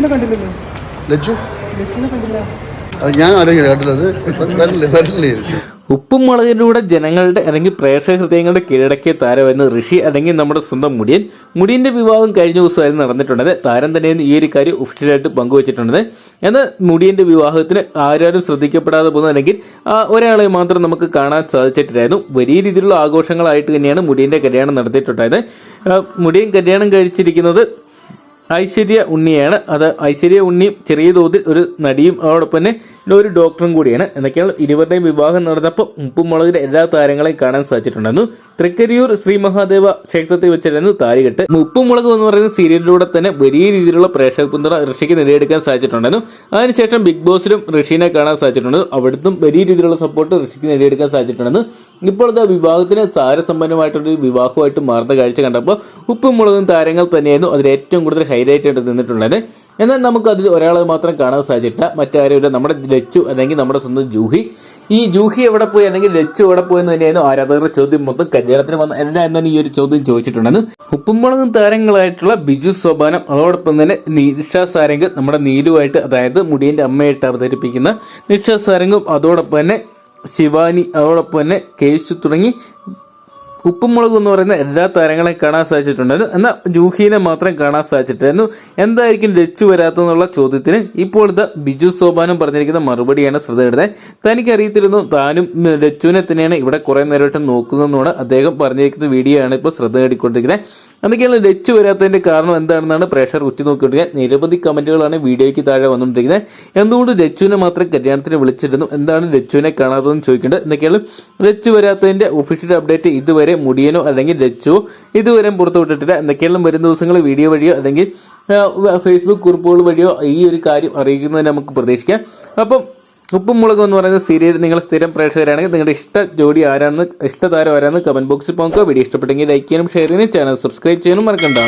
ലച്ചുവിനെ കണ്ടില്ലല്ലോ. ലച്ചു ലച്ചുവിനെ കണ്ടില്ല. ഞാൻ ആലോചിക്കണം കേട്ടത് വരില്ലേ വരില്ലേ ചേച്ചി ഉപ്പും മുളകിലൂടെ ജനങ്ങളുടെ അല്ലെങ്കിൽ പ്രേക്ഷക ഹൃദയങ്ങളുടെ കീഴടക്കിയ താരമായിരുന്നു ഋഷി അല്ലെങ്കിൽ നമ്മുടെ സ്വന്തം മുടിയൻ. മുടിയന്റെ വിവാഹം കഴിഞ്ഞ ദിവസമായിരുന്നു നടന്നിട്ടുണ്ട് താരം തന്നെയെന്ന് ഈ ഒരു കാര്യം ഒഫീഷ്യലായിട്ട് പങ്കുവച്ചിട്ടുണ്ട് എന്നാൽ മുടിയന്റെ വിവാഹത്തിന് ആരാരും ശ്രദ്ധിക്കപ്പെടാതെ പോകുന്ന അല്ലെങ്കിൽ ആ ഒരാളെ മാത്രം നമുക്ക് കാണാൻ സാധിച്ചിട്ടില്ലായിരുന്നു. വലിയ രീതിയിലുള്ള ആഘോഷങ്ങളായിട്ട് തന്നെയാണ് മുടിയന്റെ കല്യാണം നടത്തിയിട്ടുണ്ടായത്. മുടിയൻ കല്യാണം കഴിച്ചിരിക്കുന്നത് ഐശ്വര്യ ഉണ്ണിയാണ്. അത് ഐശ്വര്യ ഉണ്ണിയും ചെറിയ തോതിൽ ഒരു നടിയും അതോടൊപ്പം തന്നെ ഒരു ഡോക്ടറും കൂടിയാണ്. എന്നൊക്കെയാണ് ഇരുവരുടെയും വിവാഹം നടന്നപ്പോൾ മുളകിന്റെ എല്ലാ താരങ്ങളെയും കാണാൻ സാധിച്ചിട്ടുണ്ടായിരുന്നു. തൃക്കരിയൂർ ശ്രീ മഹാദേവ ക്ഷേത്രത്തിൽ വെച്ചായിരുന്നു താരികെട്ട് മുളക് എന്ന് പറയുന്ന സീരിയലിലൂടെ തന്നെ വലിയ രീതിയിലുള്ള പ്രേക്ഷക പിന്തുണ ഋഷിക്ക് നേടിയെടുക്കാൻ സാധിച്ചിട്ടുണ്ടായിരുന്നു. അതിനുശേഷം ബിഗ് ബോസിലും ഋഷിനെ കാണാൻ സാധിച്ചിട്ടുണ്ടായിരുന്നു. അവിടുത്തും വലിയ രീതിയിലുള്ള സപ്പോർട്ട് ഋഷിക്ക് നേടിയെടുക്കാൻ സാധിച്ചിട്ടുണ്ടായിരുന്നു. ഇപ്പോൾ ഇതാ വിവാഹത്തിന് താരസമ്പന്നമായിട്ടൊരു വിവാഹമായിട്ട് മാറുന്ന കാഴ്ച കണ്ടപ്പോൾ ഉപ്പും മുളകും താരങ്ങൾ തന്നെയായിരുന്നു അതിൽ ഏറ്റവും കൂടുതൽ ഹൈലൈറ്റ് ആയിട്ട് നിന്നിട്ടുള്ളത്. എന്നാൽ നമുക്ക് അതിൽ ഒരാളെ മാത്രം കാണാൻ സാധിച്ചിട്ടില്ല. മറ്റാരുമില്ല നമ്മുടെ ലച്ചു അല്ലെങ്കിൽ നമ്മുടെ സ്വന്തം ജൂഹി. ഈ ജൂഹി എവിടെ പോയി? അല്ലെങ്കിൽ ലച്ചു എവിടെ പോയി എന്ന് തന്നെയായിരുന്നു ആരാധകരുടെ ചോദ്യം. മൊത്തം കല്യാണത്തിന് വന്ന എല്ലാ എന്നാണ് ഈ ഒരു ചോദ്യം ചോദിച്ചിട്ടുണ്ടെന്ന്. ഉപ്പുമുളകും താരങ്ങളായിട്ടുള്ള ബിജു സോപാനം അതോടൊപ്പം തന്നെ നിഷ സാരംഗ് നമ്മുടെ നീലുവായിട്ട് അതായത് മുടിയന്റെ അമ്മയായിട്ട് അവതരിപ്പിക്കുന്ന നിഷ സാരംഗും അതോടൊപ്പം തന്നെ ശിവാനി അതോടൊപ്പം തന്നെ കേശു തുടങ്ങി ഉപ്പും മുളകും എന്ന് പറയുന്ന എല്ലാ താരങ്ങളെയും കാണാൻ സാധിച്ചിട്ടുണ്ടായിരുന്നു എന്നാൽ ജൂഹിനെ മാത്രം കാണാൻ സാധിച്ചിട്ടായിരുന്നു എന്തായിരിക്കും ലച്ചു വരാത്തെന്നുള്ള ചോദ്യത്തിന് ഇപ്പോഴത്തെ ബിജു സോബാനും പറഞ്ഞിരിക്കുന്ന മറുപടിയാണ് ശ്രദ്ധയിടുന്നത് തനിക്ക് അറിയത്തിരുന്നു താനും ലച്ചുവിനെ തന്നെയാണ് ഇവിടെ കുറെ നേരമായിട്ട് നോക്കുന്നതെന്നാണ് അദ്ദേഹം പറഞ്ഞിരിക്കുന്ന വീഡിയോ ആണ് ഇപ്പോൾ ശ്രദ്ധ നേടിക്കൊണ്ടിരിക്കുന്നത്. അതൊക്കെയാണ് ഡച്ച് വരാത്തതിന്റെ കാരണം എന്താണെന്നാണ് പ്രേഷർ ഉറ്റി നോക്കിയിട്ടുണ്ട് നിരവധി കമന്റുകളാണ് വീഡിയോയ്ക്ക് താഴെ വന്നുകൊണ്ടിരിക്കുന്നത്. എന്തുകൊണ്ട് ഡച്ചുവിനെ മാത്രം കല്യാണത്തിന് വിളിച്ചിരുന്നു? എന്താണ് ഡച്ചുവിനെ കാണാത്തതെന്ന് ചോദിക്കേണ്ടത്? എന്തൊക്കെയാണ് ഡച്ച് വരാത്തതിന്റെ ഒഫീഷ്യൽ അപ്ഡേറ്റ് ഇതുവരെ മുടിയനോ അല്ലെങ്കിൽ ലച്ചുവോ ഇതുവരെ പുറത്തുവിട്ടിട്ടില്ല എന്തൊക്കെയാണ് വരും ദിവസങ്ങൾ വീഡിയോ വഴിയോ അല്ലെങ്കിൽ ഫേസ്ബുക്ക് കുറിപ്പുകൾ വഴിയോ ഈ ഒരു കാര്യം അറിയിക്കുന്നതിന് നമുക്ക് പ്രതീക്ഷിക്കാം. അപ്പം ഉപ്പും മുളകും എന്ന് പറയുന്ന സീരിയൽ നിങ്ങൾ സ്ഥിരം പ്രേക്ഷകരാണെങ്കിൽ നിങ്ങളുടെ ഇഷ്ട ജോഡി ആരാണെന്ന് ഇഷ്ടതാരം ആരാണെന്ന് കമന്റ് ബോക്സിൽ പോകുക വീഡിയോ ഇഷ്ടപ്പെട്ടെങ്കിൽ ലൈക്ക് ചെയ്യാനും ഷെയർ ചെയ്യാനും ചാനൽ സബ്സ്ക്രൈബ് ചെയ്യാനും മറക്കണ്ട.